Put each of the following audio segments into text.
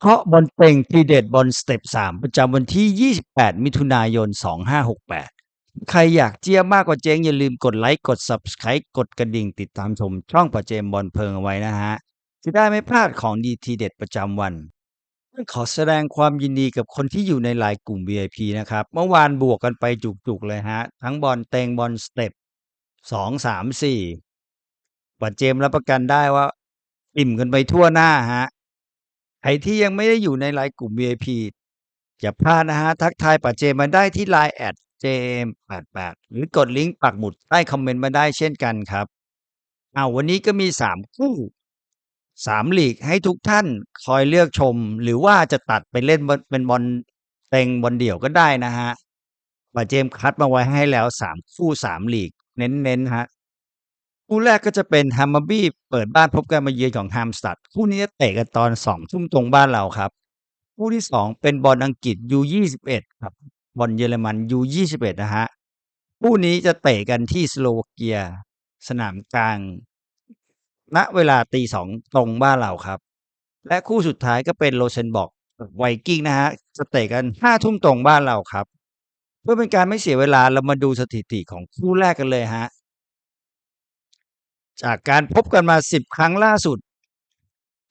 เคาะบอลเต็งทีเด็ดบอลสเต็ป3ประจำวันที่ 28 มิถุนายน 2568 ใครอยากเจี๊ยมากกว่าเจ๊งอย่าลืมกดไลค์กด Subscribe กดกระดิ่งติดตามชมช่องประเจมบอลเพลิงเอาไว้นะฮะ จะได้ไม่พลาดของดีทีเด็ดประจำวัน ขอแสดงความยินดีกับคนที่อยู่ในไลน์กลุ่ม VIP นะครับ เมื่อวานบวกกันไปจุกๆเลยฮะ ทั้งบอลเตงบอลสเต็ป2 3 4ปัจเจมรับประกันได้ว่า อิ่มกันไปทั่วหน้าฮะ ใครที่ยังไม่ได้อยู่ในไลน์กลุ่ม VIP อย่าพลาดนะฮะ ทักทายปัจเจมมาได้ที่ Line แอด JM88 หรือกดลิงก์ปักหมุดใต้คอมเมนต์มาได้เช่นกันครับเอาวันนี้ก็มี 3 คู่3ลีกให้ทุกท่านคอยเลือกชม หรือว่าจะตัดไปเล่นเป็นบอลเต็งบอลเดี่ยวก็ได้นะฮะปัจเจมคัดมาไว้ให้แล้ว 3 คู่3ลีก เน้นๆฮะ คู่แรกก็จะเป็น h ฮม m บี้เปิดบ้านพบกันมาเยือนของ h ฮมสตัดคู่นี้จะเตะกันตอนสองทุ่มตรงบ้านเราครับคู่ที่สองเป็นบอลอังกฤษ U21 ครับบอลเยอรมัน U21 นะฮะคู่นี้จะเตะกันที่สโลวาเกีย สนามกลาง ณเวลาตีสองตรงบ้านเราครับ และคู่สุดท้ายก็เป็นโรเซนบอกไวกิ้งนะฮะจะเตะกันห้าทุ่มตรงบ้านเราครับ เพื่อเป็นการไม่เสียเวลาเรามาดูสถิติของคู่แรกกันเลยฮะ จากการพบกันมา10ครั้งล่าสุด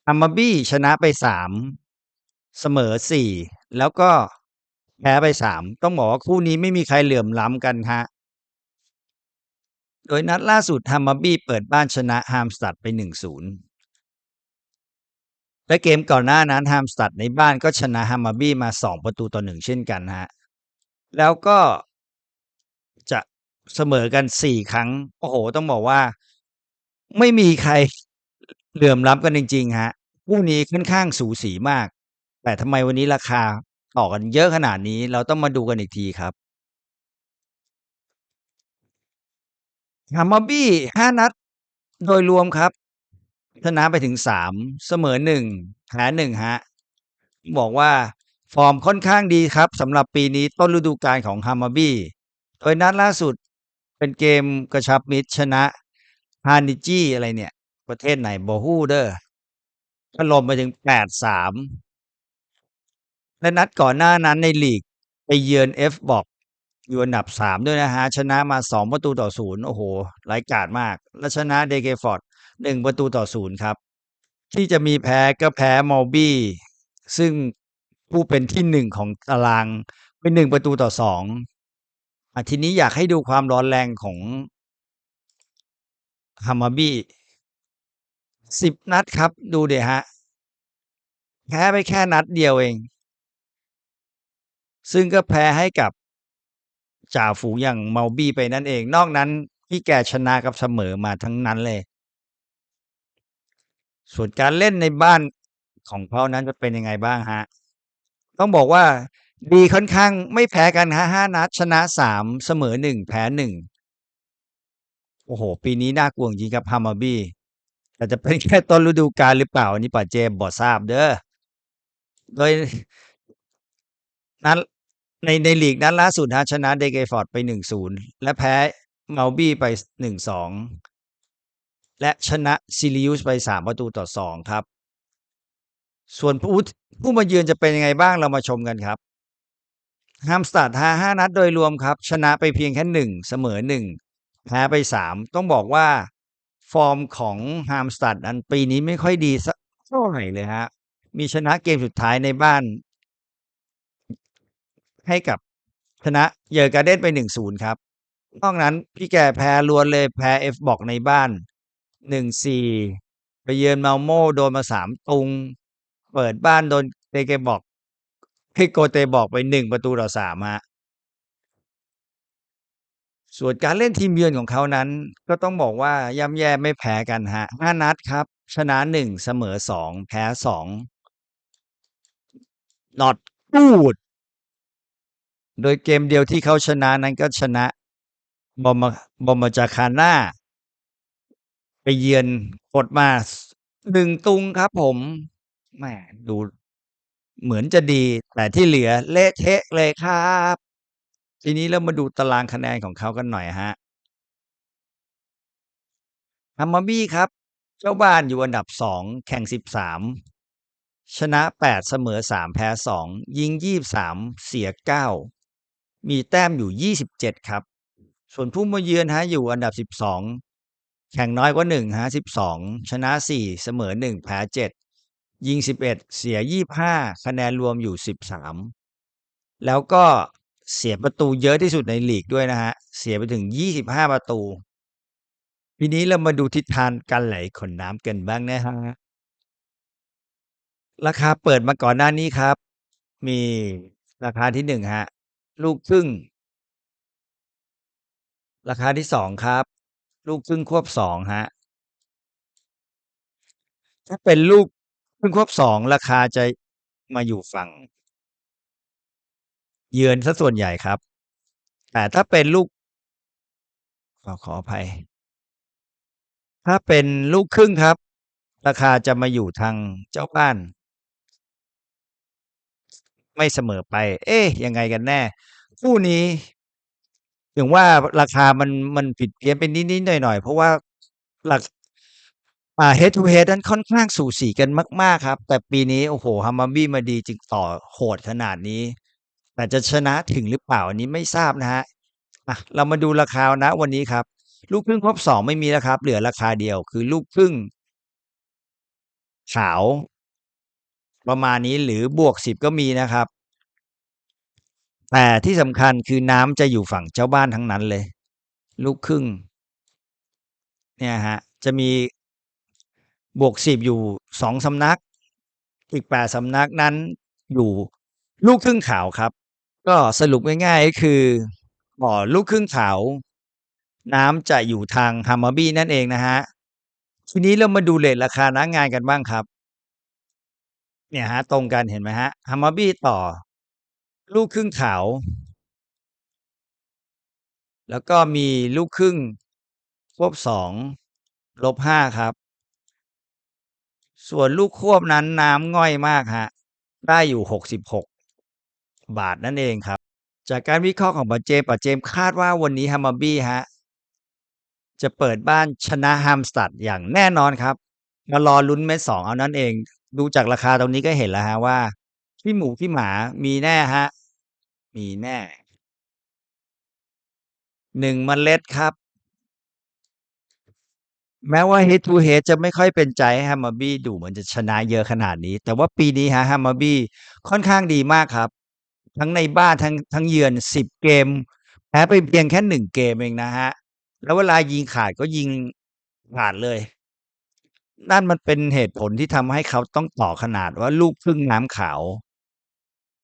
อัมมาบี้ชนะไป3เสมอ4แล้วก็แพ้ไป3ต้องบอกว่าคู่นี้ไม่มีใครเหลื่อมล้ำกันฮะโดยนัดล่าสุดฮัมมาบี้เปิดบ้านชนะฮามสตัดไป1-0และเกมก่อนหน้านั้นฮามสตัดในบ้านก็ชนะฮัมมาบี้มา2ประตูต่อ1เช่นกันฮะแล้วก็จะเสมอกัน4ครั้ง โอ้โห ต้องบอกว่า ไม่มีใคร เหลื่อมล้ำกันจริงๆฮะคู่นี้ค่อนข้างสูสีมาก แต่ทำไมวันนี้ราคาต่อกันเยอะขนาดนี้ เราต้องมาดูกันอีกทีครับฮัมมบี้ห้านัด โดยรวมครับ ชนะไปถึงสามเสมอหนึ่งแพ้หนึ่งฮะบอกว่าฟอร์มค่อนข้างดีครับสำหรับปีนี้ต้นฤดูกาลของฮัมมบี้โดยนัดล่าสุดเป็นเกมกระชับมิตรชนะ ฮานิจี้อะไรเนี่ย ประเทศไหนบอฮูเดอร์ถล่มไปถึงแปดสามและนัดก่อนหน้านั้นในลีก ไปเยือนเอฟบอกอยู่อันดับสามด้วยนะฮะ ชนะมาสองประตูต่อศูนย์โอ้โหร้ายกาจมาก และชนะเดเกฟอร์ดหนึ่งประตูต่อศูนย์ครับ ที่จะมีแพ้ก็แพ้มอลบี้ ซึ่งผู้เป็นที่หนึ่งของตารางเป็นหนึ่งประตูต่อสองอทีนี้อยากให้ดูความร้อนแรงของ ฮัมมาบี้สิบนัดครับ ดูเดี๋ยฮะ แพ้ไปแค่นัดเดียวเอง ซึ่งก็แพ้ให้กับจ่าฝูงอย่างเมาบี้ไปนั่นเอง นอกนั้นที่แกชนะกับเสมอมาทั้งนั้นเลย ส่วนการเล่นในบ้านของเขานั้นจะเป็นยังไงบ้างฮะ ต้องบอกว่าดีค่อนข้างไม่แพ้กันฮะห้านัดชนะสามเสมอหนึ่งแพ้หนึ่ง โอ้โห ปีนี้น่ากลัวจริงครับฮามาบี้แต่จะเป็นแค่ต้นฤดูกาลหรือเปล่า อันนี้ป่าเจมบอทราบเด้อโดยนั้นในในลีกนั้นล่าสุดฮะชนะเดเกฟอร์ดไปหนึ่งศูนย์และแพ้เมาบี้ไปหนึ่งสองและชนะซิลิอุสไปสามประตูต่อสองครับ ส่วนผู้ผู้มาเยือนจะเป็นยังไงบ้างเรามาชมกันครับฮัมสตัดห้าห้านัดโดยรวมครับ ชนะไปเพียงแค่หนึ่งเสมอหนึ่ง แพ้ไปสามต้องบอกว่าฟอร์มของฮามสตัดอันปีนี้ไม่ค่อยดีสักเท่าไหร่เลยฮะ มีชนะเกมสุดท้ายในบ้าน ให้กับชนะเยอร์การ์เดนไปหนึ่งศูนย์ครับนอกนั้นพี่แกแพ้ล้วนเลยแพ้เอฟบอกในบ้านหนึ่งสี่ไปเยือนเมาโมโดนมาสามตุง เปิดบ้านโดนเตเกบอกให้โกเตบอกไปหนึ่งประตูต่อสามฮะ ส่วนการเล่นทีมเยือนของเขานั้น ก็ต้องบอกว่าย่ำแย่ไม่แพ้กันฮะห้านัดครับ ชนะหนึ่งเสมอสองแพ้สอง not good โดยเกมเดียวที่เขาชนะนั้นก็ชนะบอมบอมจาคาน่าไปเยือนกดมาหนึ่งตุงครับผมแหมดูเหมือนจะดีแต่ที่เหลือเละเทะเลยครับ ทีนี้เรามาดูตารางคะแนนของเขากันหน่อยฮะฮัมมาบี้ครับ เจ้าบ้านอยู่อันดับสองแข่งสิบสามชนะ 8 เสมอ 3 แพ้ 2 ยิง 23 เสีย 9 มีแต้มอยู่ 27 ครับ ส่วนผู้มาเยือนฮะอยู่อันดับ 12 แข่งน้อยกว่า1ฮะ12 ชนะ 4 เสมอ 1 แพ้ 7 ยิง 11 เสีย 25 คะแนนรวมอยู่ 13 แล้วก็ เสียประตูเยอะที่สุดในลีกด้วยนะฮะ เสียไปถึง 25 ประตู ทีนี้เรามาดูทิศทางการไหลขนน้ำกันบ้างนะฮะ ราคาเปิดมาก่อนหน้านี้ครับ มีราคาที่1ฮะ ลูกครึ่ง ราคาที่2ครับ ลูกครึ่งควบ2ฮะ ถ้าเป็นลูกครึ่งควบ2ราคาจะมาอยู่ฝั่ง เยือนเสียส่วนใหญ่ครับ แต่ถ้าเป็นลูก ขอขออภัย ถ้าเป็นลูกครึ่งครับ ราคาจะมาอยู่ทางเจ้าบ้าน ไม่เสมอไป เอ๊ะยังไงกันแน่ คู่นี้ถึงว่าราคามันมันผิดเพี้ยนไปนิดๆหน่อยๆ เพราะว่าหลักอ่า Head to Head นั้นค่อนข้างสูสีกันมาก ๆ ครับ แต่ปีนี้ โอ้โหฮ Hammarby มาดีจึงต่อโหดขนาดนี้ แต่จะชนะถึงหรือเปล่าอันนี้ไม่ทราบนะครับอะเรามาดูราคาณวันนี้ครับ ลูกครึ่งควบ2ไม่มีแล้วครับ เหลือราคาเดียวคือลูกครึ่งขาว ประมาณนี้หรือบวก10ก็มีนะครับ แต่ที่สำคัญคือน้ำจะอยู่ฝั่งเจ้าบ้านทั้งนั้นเลย ลูกครึ่ง เนี่ยครับจะมีบวก10อยู่2สำนัก อีก8สำนักนั้นอยู่ลูกครึ่งขาวครับ ก็สรุปง่ายๆก็คือบ่อลูกครึ่งขาวน้ำจะอยู่ทาง Hammarby นั่นเองนะครับทีนี้เรามาดูเรตราคาน้างานกันบ้างครับ เนี่ยครับตรงกันเห็นไหมครับ Hammarby ต่อ ลูกครึ่งขาวแล้วก็มีลูกครึ่งควบ2ลบ5ครับ ส่วนลูกควบนั้นน้ำง่อยมากครับได้อยู่66บหก บาทนั่นเองครับ จากการวิเคราะห์ของป๋าเจมป๋าเจมคาดว่าวันนี้ Hammarby ครับจะเปิดบ้านชนะ Halmstad อย่างแน่นอนครับ มารอลุ้นเม็ด2เอานั่นเอง ดูจากราคาตรงนี้ก็เห็นแล้วครับว่าขี้หมูขี้หมามีแน่ครับมีแน่1เมล็ดครับ แม้ว่า Head to Head จะไม่ค่อยเป็นใจให้ Hammarby ดูเหมือนจะชนะเยอะขนาดนี้ แต่ว่าปีนี้ครับ Hammarby ค่อนข้างดีมากครับ ทั้งในบ้านทั้งทั้งเยือน10เกม แพ้ไปเพียงแค่1เกมเองนะครับแล้วเวลายิงขาดก็ยิงขาดเลย นั่นมันเป็นเหตุผลที่ทำให้เขาต้องต่อขนาดว่าลูกครึ่งน้ำขาว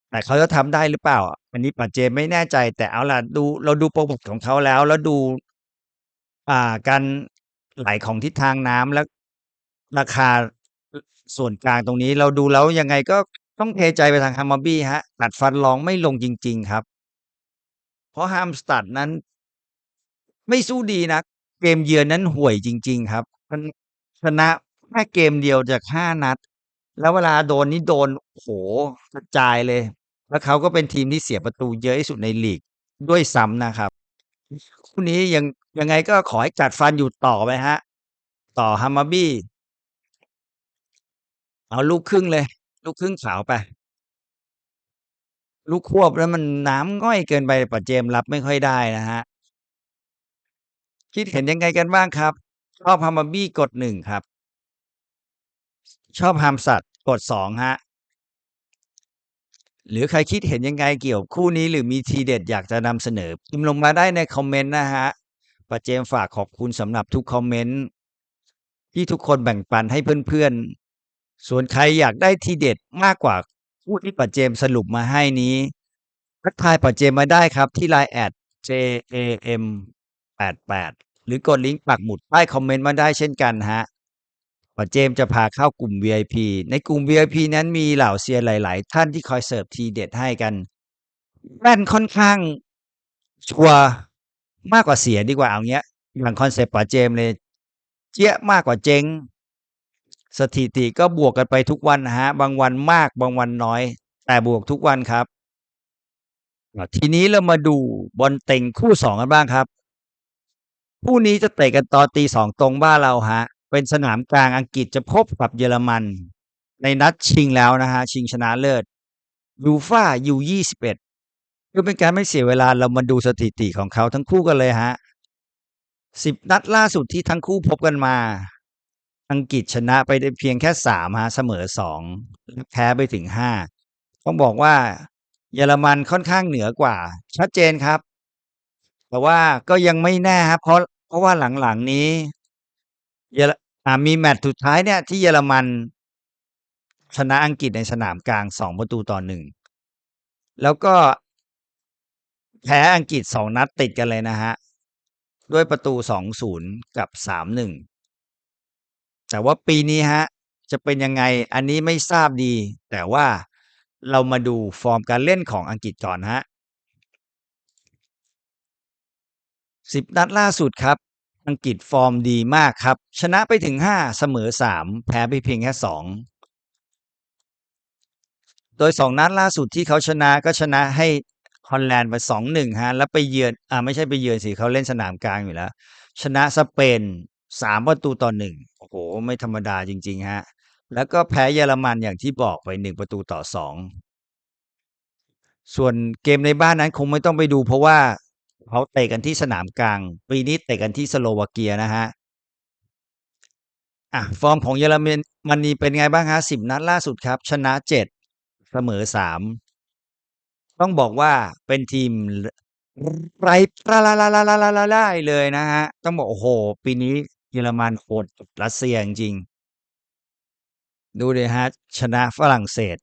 แต่เขาจะทำได้หรือเปล่า อันนี้ป๋าเจไม่แน่ใจ แต่เอาล่ะดูเราดูประวัติของเขาแล้ว แล้วดู อ่าการไหลของทิศทางน้ำและราคาส่วนกลางตรงนี้เราดูแล้วยังไงก็ ต้องเทใจไปทาง Hammarby ครับกัดฟันรองไม่ลงจริง ๆ ครับ เพราะ Halmstad นั้น ไม่สู้ดีนักเกมเยือนนั้นห่วยจริง ๆ ครับชนะแค่เกมเดียวจาก5นัด แล้วเวลาโดนนี่โดนโอ้โฮกระจายเลย แล้วเขาก็เป็นทีมที่เสียประตูเยอะที่สุดในลีกด้วยซ้ำนะครับคู่นี้ยังยังไงก็ขอให้กัดฟันอยู่ต่อไปครับต่อ Hammarby เอาลูกครึ่งเลย ลูกครึ่งขาวไป ลูกควบแล้วมันน้ำง่อยเกินไปป๋าเจมรับไม่ค่อยได้นะครับคิดเห็นยังไงกันบ้างครับ ชอบ Hammarby กด1ครับ ชอบ Halmstad กด2ครับหรือใครคิดเห็นยังไงเกี่ยวกับคู่นี้หรือมีทีเด็ดอยากจะนำเสนอพิมพ์ลงมาได้ในคอมเมนต์นะครับป๋าเจมฝากขอบคุณสำหรับทุกคอมเมนต์ที่ทุกคนแบ่งปันให้เพื่อน ส่วนใครอยากได้ทีเด็ดมากกว่าคู่ที่ป๋าเจมสรุปมาให้นี้ทักทายป๋าเจมมาได้ครับที่ LINE @JAM88 หรือกดลิงก์ปักหมุดใต้คอมเมนต์มาได้เช่นกันครับป๋าเจมจะพาเข้ากลุ่ม VIP ในกลุ่ม VIP นั้นมีเหล่าเซียนหลาย ๆ ท่านที่คอยเสิร์ฟทีเด็ดให้กันแม่นค่อนข้างชัวร์มากกว่าเสียดีกว่าเอาเงี้ยอย่างคอนเซปต์ป๋าเจมเลย เจี๊ยมากกว่าเจ๊ง สถิติก็บวกกันไปทุกวันนะครับางวันมากบางวันน้อย แต่บวกทุกวันครับ ทีนี้เรามาดูบอลเต็งคู่2กันบ้างครับ คู่นี้จะเตะกันตอนตี2ตรงบ้านเราครับเป็นสนามกลางอังกฤษจะพบกับเยอรมัน ในนัดชิงแล้วนะฮะ ชิงชนะเลิศ UEFA U21 เพื่อเป็นการไม่เสียเวลาเรามาดูสถิติของเขาทั้งคู่กันเลยฮะ10นัดล่าสุดที่ทั้งคู่พบกันมา อังกฤษชนะไปได้เพียงแค่3ฮะเสมอ2และแพ้ไปถึง5ต้องบอกว่าเยอรมันค่อนข้างเหนือกว่า ชัดเจนครับ แต่ว่าก็ยังไม่แน่ครับ เพราะเพราะว่าหลังๆนี้เยอรมีแมตช์สุดท้ายเนี่ย ที่เยอรมันชนะอังกฤษในสนามกลาง2ประตูต่อ1แล้วก็แพ้อังกฤษ2นัดติดกันเลยนะครับด้วยประตู2-0กับ3-1 แต่ว่าปีนี้ครับจะเป็นยังไงอันนี้ไม่ทราบดี แต่ว่าเรามาดูฟอร์มการเล่นของอังกฤษก่อนครับนัดล่าสุดครับ อังกฤษฟอร์มดีมากครับ ชนะไปถึง5เสมอ3แพ้ไปเพียงแค่2โดย2นัดล่าสุดที่เขาชนะก็ชนะให้ฮอลแลนด์ไป2-1ครับแล้วไปเยือนอ่าไม่ใช่ไปเยือนสิเขาเล่นสนามกลางอยู่แล้ว ชนะสเปน 3ประตูต่อ1โอ้โฮไม่ธรรมดาจริงๆครับแล้วก็แพ้เยอรมันอย่างที่บอกไป1ประตูต่อ2ส่วนเกมในบ้านนั้นคงไม่ต้องไปดู เพราะว่าเขาเตะกันที่สนามกลาง ปีนี้เตะกันที่สโลวาเกียนะครับอะฟอร์มของเยอรมันมนีเป็นไงบ้างครับนัดล่าสุดครับ ชนะ7เสมอ3ต้องบอกว่าเป็นทีมไร้ร่าๆๆๆๆๆเลยนะครับต้องบอกโอ้โฮปีนี้ เยอรมันโหดรัสเซียจริงๆดูดิครับชนะฝรั่งเศส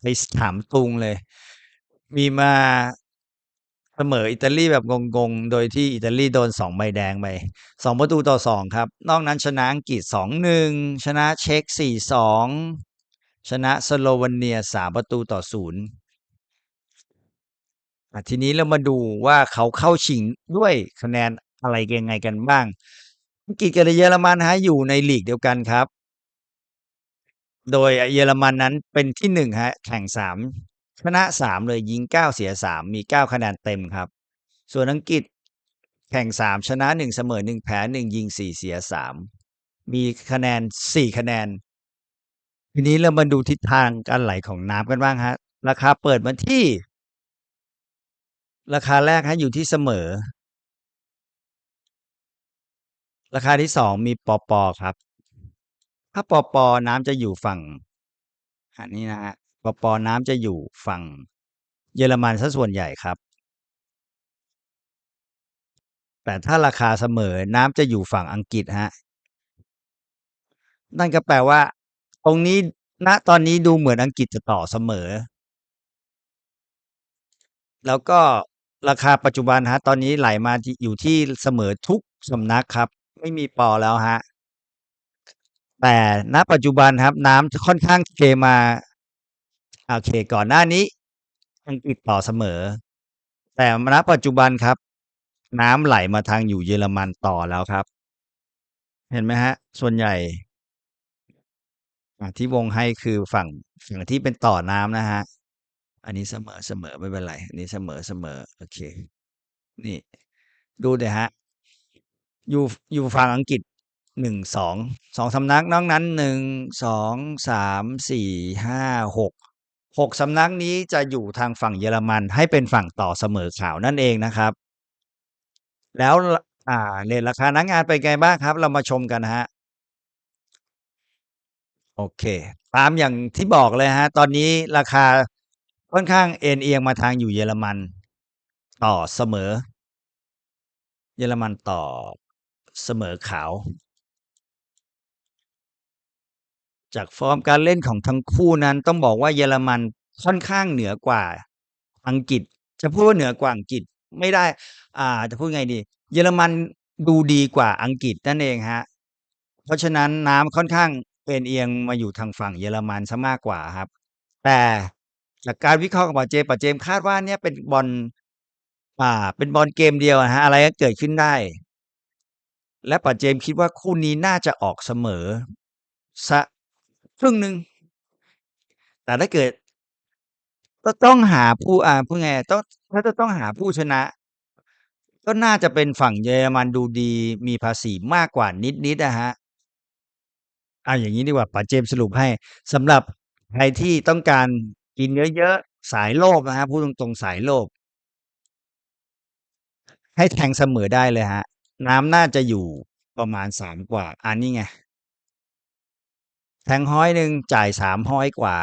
ไป3ตุงเลย มีมาเสมออิตาลีแบบงงๆ โดยที่อิตาลีโดน2ใบแดงไป2ประตูต่อ2ครับ นอกนั้นชนะอังกฤษ2-1ชนะเช็ก4-2ชนะสโลวาเนีย3ประตูต่อ0อ่าทีนี้เรามาดูว่าเขาเข้าชิงด้วยคะแนนอะไรยังไงกันบ้าง อังกฤษกับเยอรมันนะอยู่ในลีกเดียวกันครับ โดยเยอรมันนั้นเป็นที่1ครับแข่ง3ชนะ3เลยยิง9เสีย3มี9คะแนนเต็มครับ ส่วนอังกฤษแข่ง3ชนะ1เสมอ1แพ้1ยิง4เสีย3มีคะแนน4คะแนน ทีนี้เรามาดูทิศทางการไหลของน้ำกันบ้างครับราคาเปิดมาที่ ราคาแรกครับอยู่ที่เสมอ ราคาที่2มีปอปอครับ ถ้าปอปอน้ำจะอยู่ฝั่งอันนี้นะครับปปน้ำจะอยู่ฝั่ง เยอรมันเสียส่วนใหญ่ครับ แต่ถ้าราคาเสมอน้ำจะอยู่ฝั่งอังกฤษครับนั่นก็แปลว่า ตรงนี้ณตอนนี้ดูเหมือนอังกฤษจะต่อเสมอ แล้วก็ราคาปัจจุบันครับตอนนี้ไหลมาอยู่ที่เสมอทุกสำนักครับ ไม่มีปอแล้วครับ แต่ณ ปัจจุบันครับ น้ำค่อนข้างเทมา โอเค ก่อนหน้านี้อังกฤษต่อเสมอ แต่ณปัจจุบันครับ น้ำไหลมาทางอยู่เยอรมันต่อแล้วครับ เห็นไหมครับส่วนใหญ่ที่วงให้คือฝั่งฝั่งที่เป็นต่อน้ำนะครับอันนี้เสมอๆไม่เป็นไร อันนี้เสมอๆโอเค นี่ ดูดิครับ อยู่อยู่ฝั่งอังกฤษ1 2 2สองสองสำนักนอกนั้น1 2 3 4 5 6 6สามสี่ห้าหกหกสำนักนี้จะอยู่ทางฝั่งเยอรมันให้เป็นฝั่งต่อเสมอขาวนั่นเองนะครับ แล้วอ่าเรตราคาน้างานเป็นไงบ้างครับ?เรามาชมกันครับโอเค ตามอย่างที่บอกเลยครับตอนนี้ราคาค่อนข้างเอนเอียงมาทางอยู่เยอรมัน ต่อเสมอ เยอรมันต่อ เสมอขาว จากฟอร์มการเล่นของทั้งคู่นั้นต้องบอกว่าเยอรมันค่อนข้างเหนือกว่าอังกฤษ จะพูดว่าเหนือกว่าอังกฤษไม่ได้ อ่า จะพูดไงดี เยอรมันดูดีกว่าอังกฤษนั่นเองครับเพราะฉะนั้นน้ำค่อนข้างเอนเอียงมาอยู่ทางฝั่งเยอรมันเสียมากกว่าครับ แต่จากการวิเคราะห์ของปาเจปาเจมคาดว่าเนี่ยเป็นบอลอ่า เป็นบอลเกมเดียวอะอะไรก็เกิดขึ้นได้ และป๋าเจมคิดว่าคู่นี้น่าจะออกเสมอสักครึ่งหนึ่งแต่ถ้าเกิดก็ต้องหาผู้อ่าพูดไงต้องถ้าจะต้องหาผู้ชนะ ก็น่าจะเป็นฝั่งเยอรมันดูดีมีภาษีมากกว่านิดๆอะครับเอาอย่างงี้ดีกว่าป๋าเจมสรุปให้สำหรับใครที่ต้องการกินเยอะๆสายโลภนะครับพูดตรงๆสายโลภให้แทงเสมอได้เลยครับ น้ำน่าจะอยู่ประมาณ3กว่าอานี่ไง แทง100จ่าย300กว่า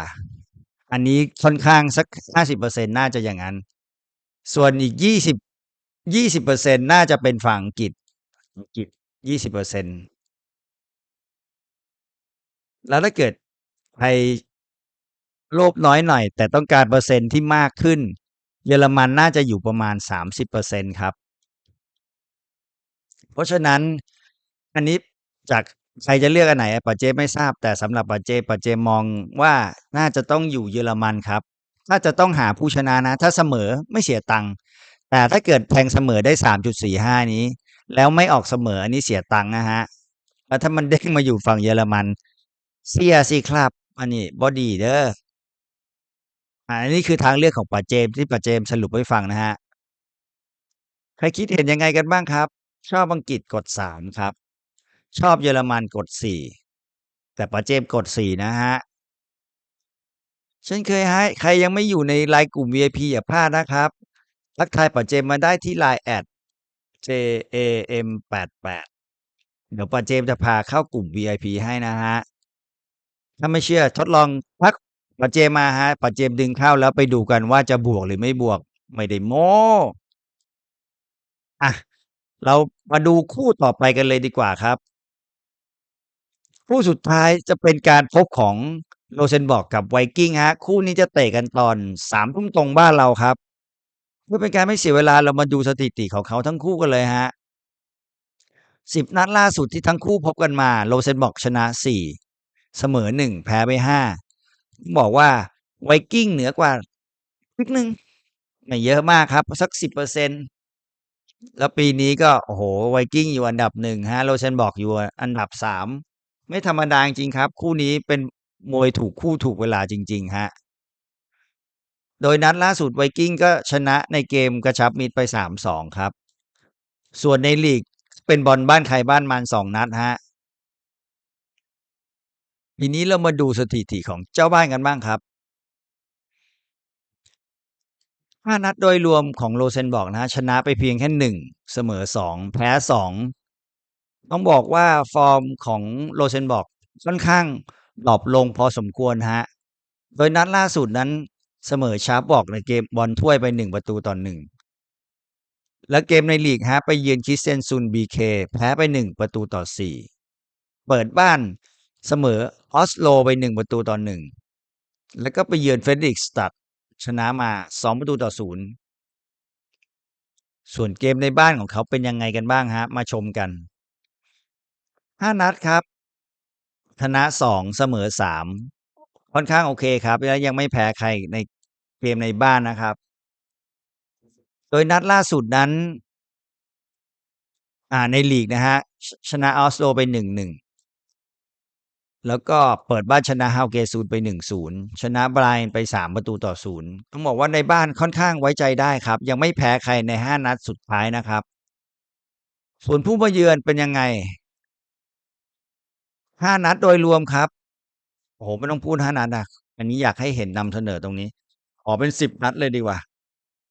อันนี้ค่อนข้างสัก50%น่าจะอย่างงั้น ส่วนอีก20 20%น่าจะเป็นฝั่งอังกฤษอังกฤษ20%แล้วถ้าเกิดใครโลภน้อยหน่อย แต่ต้องการเปอร์เซ็นต์ที่มากขึ้น เยอรมันน่าจะอยู่ประมาณ30%ครับ เพราะฉะนั้นอันนี้จากใครจะเลือกอันไหนปาเจไม่ทราบ แต่สำหรับปาเจปาเจมองว่าน่าจะต้องอยู่เยอรมันครับ ถ้าจะต้องหาผู้ชนะนะ ถ้าเสมอไม่เสียตังค์แต่ถ้าเกิดแทงเสมอได้3.45นี้ แล้วไม่ออกเสมออันนี้เสียตังค์นะครับแล้วถ้ามันเด้งมาอยู่ฝั่งเยอรมัน เสียสิครับอันนี้บ่ดีเด้ออันนี้คือทางเลือกของป๋าเจมที่ป๋าเจมสรุปให้ฟังนะครับใครคิดเห็นยังไงกันบ้างครับ ชอบอังกฤษกด3ครับ ชอบเยอรมันกด4แต่ป๋าเจมส์กด4นะครันเคยครับใครยังไม่อยู่ใน LINE กลุ่ม VIP อย่าพลาดนะครับทักทายป๋าเจมส์มาได้ที่ LINE @JAM88 เดี๋ยวป๋าเจมส์จะพาเข้ากลุ่ม VIP ให้นะครับถ้าไม่เชื่อทดลองทักป๋าเจมส์มาครับป๋าเจมส์ดึงเข้าแล้วไปดูกันว่าจะบวกหรือไม่บวก ไม่ได้โม้อะ เรามาดูคู่ต่อไปกันเลยดีกว่าครับ คู่สุดท้ายจะเป็นการพบของ Rosenborg กับ Viking ครับคู่นี้จะเตะกันตอน3ทุ่มตรงบ้านเราครับ เพื่อเป็นการไม่เสียเวลาเรามาดูสถิติของเขาทั้งคู่กันเลยครับนัดล่าสุดที่ทั้งคู่พบกันมา Rosenborg ชนะ4เสมอ1แพ้ไป5ต้องบอกว่า Viking เหนือกว่านิดนึงไม่เยอะมากครับ สัก10% แล้วปีนี้ก็โอ้โฮ Viking อยู่อันดับ1ครับ Rosenborg อยู่อันดับ3ไม่ธรรมดาจริงครับ คู่นี้เป็นมวยถูกคู่ถูกเวลาจริงๆครับโดยนัดล่าสุด Viking ก็ชนะในเกมกระชับมิตรไป3-2ครับ ส่วนในลีกเป็นบอลบ้านใครบ้านมัน2นัดครับทีนี้เรามาดูสถิติของเจ้าบ้านกันบ้างครับ 5 นัดโดยรวมของ Rosenborg นะชนะไปเพียงแค่ 1 เสมอ 2 แพ้ 2 ต้องบอกว่าฟอร์มของ Rosenborg ค่อนข้างดร็อปลงพอสมควรครับโดยนัดล่าสุดนั้นเสมอ Sharp-Borg ในเกมบอลถ้วยไป 1 ประตูต่อ1แล้วเกมในลีกครับไปเยือน Kristiansund BK แพ้ไป 1 ประตูต่อ 4 เปิดบ้านเสมอ Oslo ไป 1 ประตูต่อ1แล้วก็ไปเยือน Fredrikstad ชนะมา2ประตูต่อ0ส่วนเกมในบ้านของเขาเป็นยังไงกันบ้างครับมาชมกัน 5 นัดครับ ชนะ 2 เสมอ 3 ค่อนข้างโอเคครับและยังไม่แพ้ใครในเกมในบ้านนะครับ โดยนัดล่าสุดนั้น อ่าในลีกนะครับชชนะ Oslo ไป 1-1 แล้วก็เปิดบ้านชนะ Haugesund ไป 1-0 ชนะ Bryne ไป 3 ประตูต่อ 0 ต้องบอกว่าในบ้านค่อนข้างไว้ใจได้ครับ ยังไม่แพ้ใครใน 5 นัดสุดท้ายนะครับ ส่วนผู้มาเยือนเป็นยังไง 5 นัดโดยรวมครับโอ้โฮไม่ต้องพูด 5 นัดอะอันนี้อยากให้เห็นนำเสนอตรงนี้ ขอเป็น 10 นัดเลยดีกว่า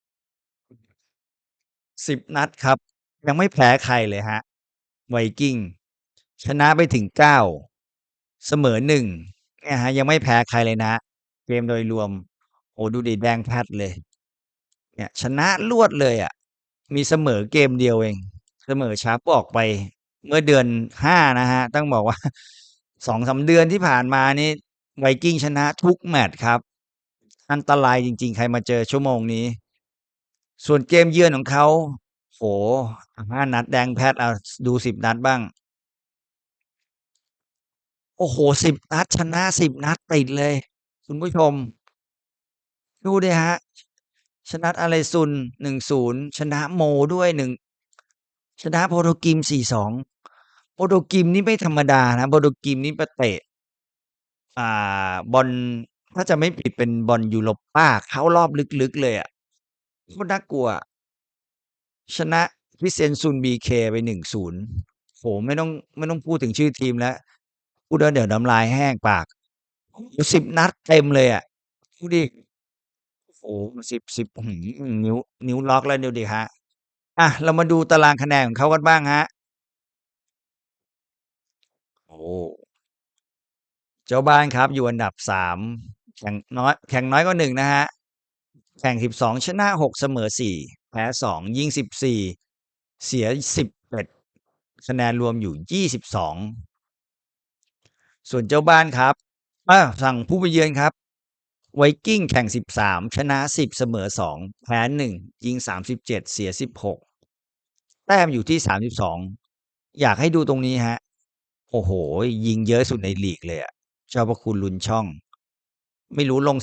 10 นัดครับ ยังไม่แพ้ใครเลยครับ Viking ชนะไปถึง 9 เสมอ1เนี่ยครับยังไม่แพ้ใครเลยนะ เกมโดยรวม โอ้ดูดิแดงแพดเลย เนี่ย ชนะรวดเลยอะมีเสมอเกมเดียวเอง เสมอ Sharp-Borg ไป เมื่อเดือน5นะครับต้องบอกว่า2-3เดือนที่ผ่านมานี่ Viking ชนะทุกแมตช์ครับ อันตรายจริง ๆ ใครมาเจอชั่วโมงนี้ ส่วนเกมเยือนของเขาโอ้โฮ5นัดแดงแพดเอาดู10นัดบ้าง โอ้โฮ10นัดชนะ10นัดติดเลย คุณผู้ชม ดูดิครับชนะ Ålesund 1-0ชนะโมด้วย1ชนะ Bodø/Glimt 4-2 Bodø/Glimt นี่ไม่ธรรมดานะ Bodø/Glimt นี่มาเตะอ่าบอลถ้าจะไม่ผิดเป็นบอลยูโรป้าเข้ารอบลึกๆเลยอะโคตรน่ากลัวอะชนะ Kristiansund BK ไป1-0โอ้โฮไม่ต้องไม่ต้องพูดถึงชื่อทีมแล้ว พูดแล้วเดี๋ยวน้ำลายแห้งปากโอ้โฮ10นัดเต็มเลยอะดูดิโอ้โฮ10 10อื้อฮือนิ้ว นิ้วล็อกแล้วดูดิครับอะเรามาดูตารางคะแนนของเขากันบ้างครับโอ้เจ้าบ้านครับอยู่อันดับ3แข่งน้อยแข่งน้อยกว่า1นะครับแข่ง12ชนะ6เสมอ4แพ้2ยิง14เสีย11คะแนนรวมอยู่22ส่ ส่วนเจ้าบ้านครับอาฝั่งผู้ไปเยือนครับ Viking แข่ง 13 ชนะ 10 เสมอ 2 แพ้ 1 ยิง 37 เสีย 16 แต้มอยู่ที่ 32 อยากให้ดูตรงนี้ครับโอ้โฮยิงเยอะสุดในลีกเลยอะเจ้าพระคุณลุนช่อง ไม่รู้ลง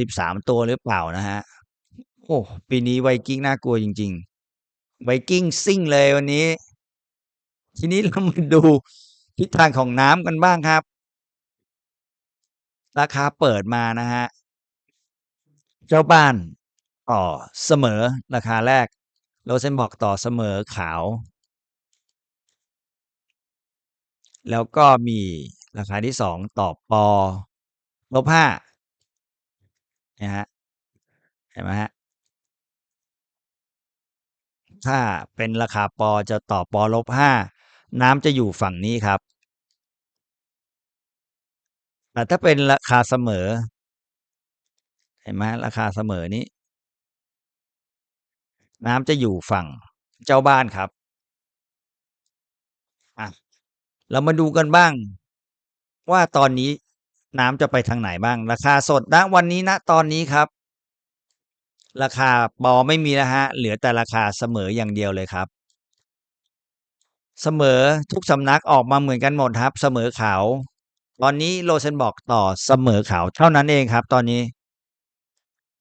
12-13 ตัวหรือเปล่านะครับโอ้ ปีนี้ Viking น่ากลัวจริงๆ Viking ซิ่งเลยวันนี้ ทีนี้เรามาดูทิศทางของน้ำกันบ้างครับ ราคาเปิดมานะครับเจ้าบ้านต่อเสมอราคาแรก Rosenborg ต่อเสมอขาว แล้วก็มีราคาที่2ต่อปอ -5 เนี่ยครับเห็นไหมครับ?ถ้าเป็นราคาปอจะต่อปอ -5 น้ำจะอยู่ฝั่งนี้ครับ แต่ถ้าเป็นราคาเสมอ เห็นไหมราคาเสมอนี้ น้ำจะอยู่ฝั่งเจ้าบ้านครับอะเรามาดูกันบ้าง ว่าตอนนี้น้ำจะไปทางไหนบ้าง ราคาสดณวันนี้ณตอนนี้ครับ ราคาปอไม่มีแล้วครับเหลือแต่ราคาเสมออย่างเดียวเลยครับ เสมอทุกสำนักออกมาเหมือนกันหมดครับ เสมอขาว ตอนนี้ Rosenborg ต่อเสมอขาวเท่านั้นเองครับ ตอนนี้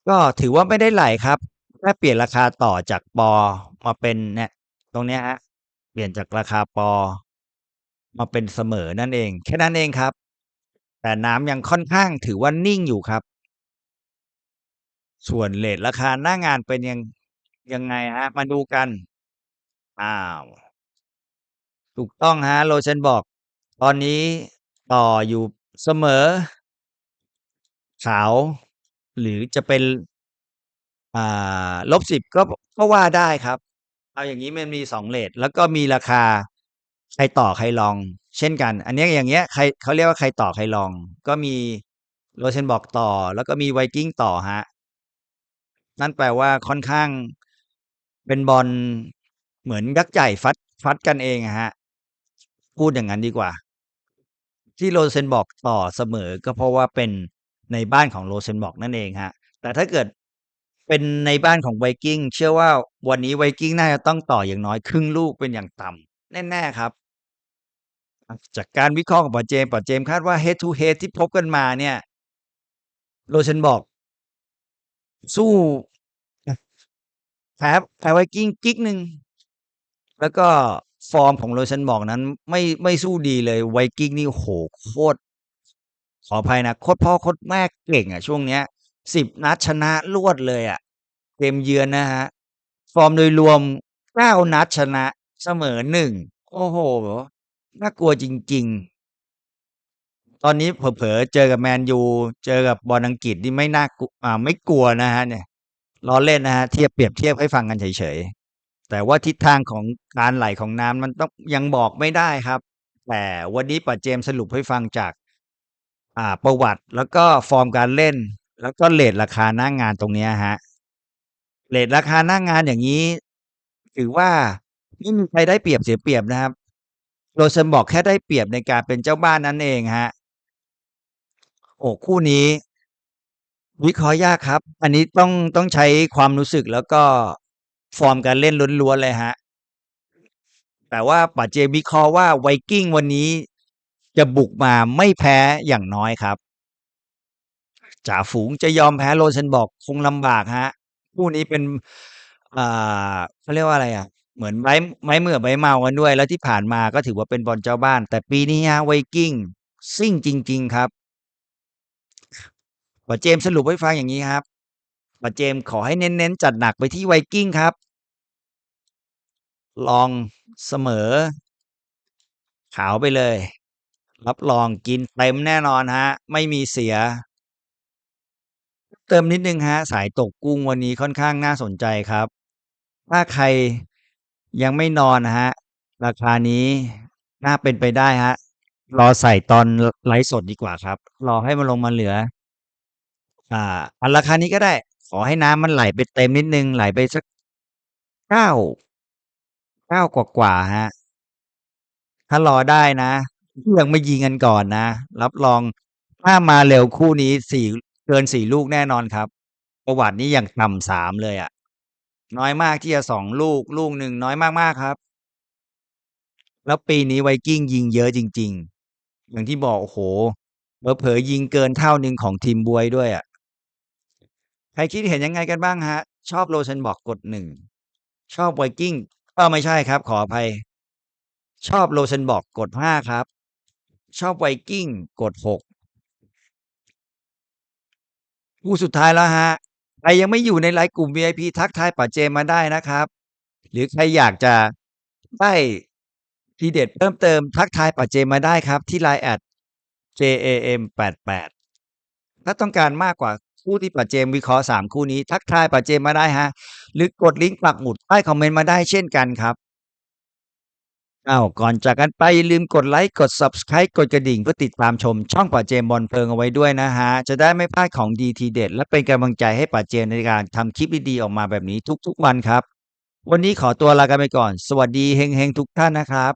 ก็ถือว่าไม่ได้ไหลครับแค่เปลี่ยนราคาต่อจากปอมาเป็นเนี่ยตรงเนี้ยครับเปลี่ยนจากราคาปอ มาเป็นเสมอนั่นเอง แค่นั้นเองครับ แต่น้ำยังค่อนข้างถือว่านิ่งอยู่ครับ ส่วนเรตราคาหน้างานเป็นยังยังไงครับมาดูกัน อ้าว ถูกต้องครับ Rosenborg ตอนนี้ ต่ออยู่เสมอ ขาว หรือจะเป็น อ่า -10 ก็ ก็ว่าได้ครับ เอาอย่างงี้มันมี 2 เรตแล้วก็มีราคา ใครต่อใครรอง เช่นกัน อันเนี้ยอย่างเงี้ย ใครเขาเรียกว่าใครต่อใครรอง ก็มี Rosenborg ต่อ แล้วก็มี Viking ต่อครับนั่นแปลว่าค่อนข้าง เป็นบอลเหมือนยักษ์ใหญ่ฟัด ฟัดกันเองอะครับพูดอย่างงั้นดีกว่า ที่ Rosenborg ต่อเสมอก็เพราะว่าเป็นในบ้านของ Rosenborg นั่นเองครับแต่ถ้าเกิดเป็นในบ้านของ Viking เชื่อว่าวันนี้ Viking น่าจะต้องต่ออย่างน้อยครึ่งลูกเป็นอย่างต่ำแน่ๆครับ จากการวิเคราะห์ของป๋าเจมป๋าเจมคาดว่า Head to Head ที่พบกันมาเนี่ย Rosenborg สู้แพ้แพ้ Viking กิ๊กหนึ่งแล้วก็ ฟอร์มของ Rosenborg นั้น ไม่ไม่สู้ดีเลย Viking นี่โอ้โคตรขออภัยนะโคตรพ่อโคตรแม่เก่งอะช่วงเนี้ย10นัดชนะรวดเลยอะเกมเยือนนะครับฟอร์มโดยรวม9นัดชนะเสมอ1โอ้โฮน่ากลัวจริง ๆ ตอนนี้เผลอๆเจอกับแมนยู เจอกับบอลอังกฤษนี่ไม่น่ากอ่าไม่กลัวนะครับเนี่ยล้อเล่นนะครับเทียบเปรียบเทียบให้ฟังกันเฉย แต่ว่าทิศทางของการไหลของน้ำมันต้องยังบอกไม่ได้ครับ แต่วันนี้ป๋าเจมส์สรุปให้ฟังจากอ่าประวัติแล้วก็ฟอร์มการเล่น แล้วก็เรตราคาหน้างานตรงเนี้ยครับเรตราคาหน้างานอย่างงี้ ถือว่าไม่มีใครได้เปรียบเสียเปรียบนะครับ Rosenborg แค่ได้เปรียบในการเป็นเจ้าบ้านนั่นเองครับโอ้คู่นี้วิเคราะห์ยากครับ อันนี้ต้องต้องใช้ความรู้สึกแล้วก็ ฟอร์มการเล่นล้วนๆเลยครับแต่ว่าป๋าเจมส์วิเคราะห์ว่า Viking วันนี้จะบุกมาไม่แพ้อย่างน้อยครับจ่าฝูงจะยอมแพ้ Rosenborg คงลำบากครับคู่นี้เป็นอ่าเขาเรียกว่าอะไรอะเหมือนไม้ไม้เบื่อไม้เมากันด้วย แล้วที่ผ่านมาก็ถือว่าเป็นบอลเจ้าบ้าน แต่ปีนี้ครับ Viking ซิ่งจริง ๆ ครับป๋าเจมส์สรุปให้ฟังอย่างงี้ครับ ป๋าเจมขอให้เน้นๆ จัดหนักไปที่ Viking ครับ ลองเสมอ ขาวไปเลย รับรองกินเต็มแน่นอนครับไม่มีเสีย เติมนิดนึงครับสายตกกุ้งวันนี้ค่อนข้างน่าสนใจครับ ถ้าใครยังไม่นอนครับราคานี้น่าเป็นไปได้ครับรอใส่ตอนไลฟ์สดดีกว่าครับ รอให้มันลงมาเหลือ อ่าเอาราคานี้ก็ได้ ขอให้น้ำมันไหลไปเต็มนิดหนึ่ง ไหลไปสัก 9 9 กว่า ๆ ครับ ถ้ารอได้นะยังไม่ยิงกันก่อนนะ รับรอง ถ้ามาเร็วคู่นี้ 4 เกิน 4 ลูกแน่นอนครับ ประวัตินี้อย่างต่ำ 3 เลยอะ น้อยมากที่จะ 2 ลูก ลูกหนึ่งน้อยมาก ๆ ครับ แล้วปีนี้ Viking ยิงเยอะจริง ๆ อย่างที่บอก โอ้โฮ เผลอ ๆ ยิงเกินเท่าหนึ่งของทีมบ๊วยด้วยอะ ครคิดเห็นยังไงกันบ้างครับชอบ Rosenborg กด1ชอบ Viking อ้อไม่ใช่ครับ ขออภัย ชอบ Rosenborg กด5ครับ ชอบ Viking กด6คู่สุดท้ายแล้วครับใครยังไม่อยู่ในไลฟ์กลุ่ม VIP ทักทายป๋าเจมมาได้นะครับ หรือใครอยากจะได้ทีเด็ดเพิ่มเติมทักทายป๋าเจมมาได้ครับ ที่ LINE @JAM88 ถ้าต้องการมากกว่า คู่ที่ป๋าเจมวิเคราะห์3คู่นี้ทักทายป๋าเจมมาได้ครับหรือกดลิงก์ปักหมุดใต้คอมเมนต์มาได้เช่นกันครับอ้าวก่อนจากกันไปอย่าลืมกดไลค์กด Subscribe กดกระดิ่งเพื่อติดตามชมช่องป๋าเจมบอลเพลิงเอาไว้ด้วยนะครับจะได้ไม่พลาดของดีทีเด็ด และเป็นกำลังใจให้ป๋าเจมในการทำคลิปดีๆออกมาแบบนี้ทุกๆวันครับ วันนี้ขอตัวลากันไปก่อน สวัสดีเฮงๆทุกท่านนะครับ